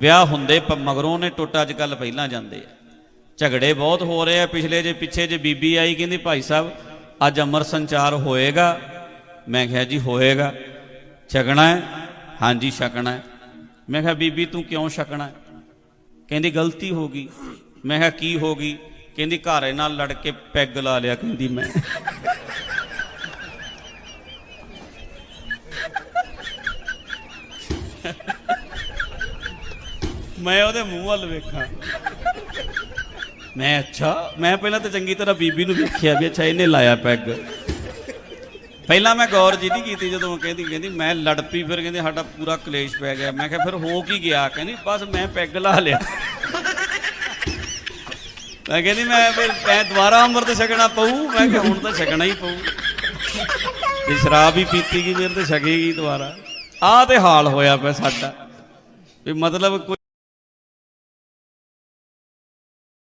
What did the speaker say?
ਵਿਆਹ ਹੁੰਦੇ ਪ- ਮਗਰੋਂ ਨੇ ਟੁੱਟ ਅੱਜ ਕੱਲ ਪਹਿਲਾਂ ਜਾਂਦੇ ਆ। ਝਗੜੇ ਬਹੁਤ ਹੋ ਰਹੇ ਆ। ਪਿਛਲੇ ਜੇ, ਪਿੱਛੇ ਜੇ ਬੀਬੀ ਆਈ ਕਹਿੰਦੀ, ਭਾਈ ਸਾਹਿਬ, ਅੱਜ ਅਮਰ ਸੰਚਾਰ ਹੋਏਗਾ। ਮੈਂ ਕਿਹਾ, ਜੀ, ਹੋਏਗਾ। ਛਕਣਾ ਹੈ? ਹਾਂਜੀ, ਛਕਣਾ ਹੈ। ਮੈਂ ਕਿਹਾ, ਬੀਬੀ, ਤੂੰ ਕਿਉਂ ਛਕਣਾ ਹੈ? ਕਹਿੰਦੀ, ਗਲਤੀ ਹੋ ਗਈ। ਮੈਂ ਕਿਹਾ, ਕੀ ਹੋ ਗਈ? ਕਹਿੰਦੀ, ਘਰੇ ਨਾਲ ਲੜ ਕੇ ਪੈਗ ਲਾ ਲਿਆ, ਕਹਿੰਦੀ ਮੈਂ। ਮੈਂ ਉਹਦੇ ਮੂੰਹ ਵੱਲ ਵੇਖਾਂ। ਮੈਂ ਅੱਛਾ, ਮੈਂ ਪਹਿਲਾਂ ਤਾਂ ਚੰਗੀ ਤਰ੍ਹਾਂ ਬੀਬੀ ਨੂੰ ਵੇਖਿਆ ਵੀ ਅੱਛਾ ਇਹਨੇ ਲਾਇਆ ਪੈਗ। ਪਹਿਲਾਂ ਮੈਂ ਗੌਰ ਜੀ ਨਹੀਂ ਕੀਤੀ ਜਦੋਂ ਕਹਿੰਦੀ ਕਹਿੰਦੀ ਮੈਂ ਲੜ ਪਈ, ਫਿਰ ਕਹਿੰਦੀ ਸਾਡਾ ਪੂਰਾ ਕਲੇਸ਼ ਪੈ ਗਿਆ। ਮੈਂ ਕਿਹਾ ਫਿਰ ਹੋ ਕੀ ਗਿਆ? ਕਹਿੰਦੀ ਬਸ ਮੈਂ ਪੈਗ ਲਾ ਲਿਆ। ਮੈਂ ਕਹਿੰਦੀ ਮੈਂ ਫਿਰ ਮੈਂ ਦੁਬਾਰਾ ਅੰਮ੍ਰਿਤ ਛਕਣਾ ਪਊ? ਮੈਂ ਕਿਹਾ ਹੁਣ ਤਾਂ ਛਕਣਾ ਹੀ ਪਊ। ਇਹ ਸ਼ਰਾਬ ਹੀ ਪੀਤੀ ਗਈ, ਮੇਰੇ ਤੇ ਛਕੇਗੀ ਦੁਬਾਰਾ। ਆਹ ਤੇ ਹਾਲ ਹੋਇਆ ਪਿਆ ਸਾਡਾ। ਵੀ ਮਤਲਬ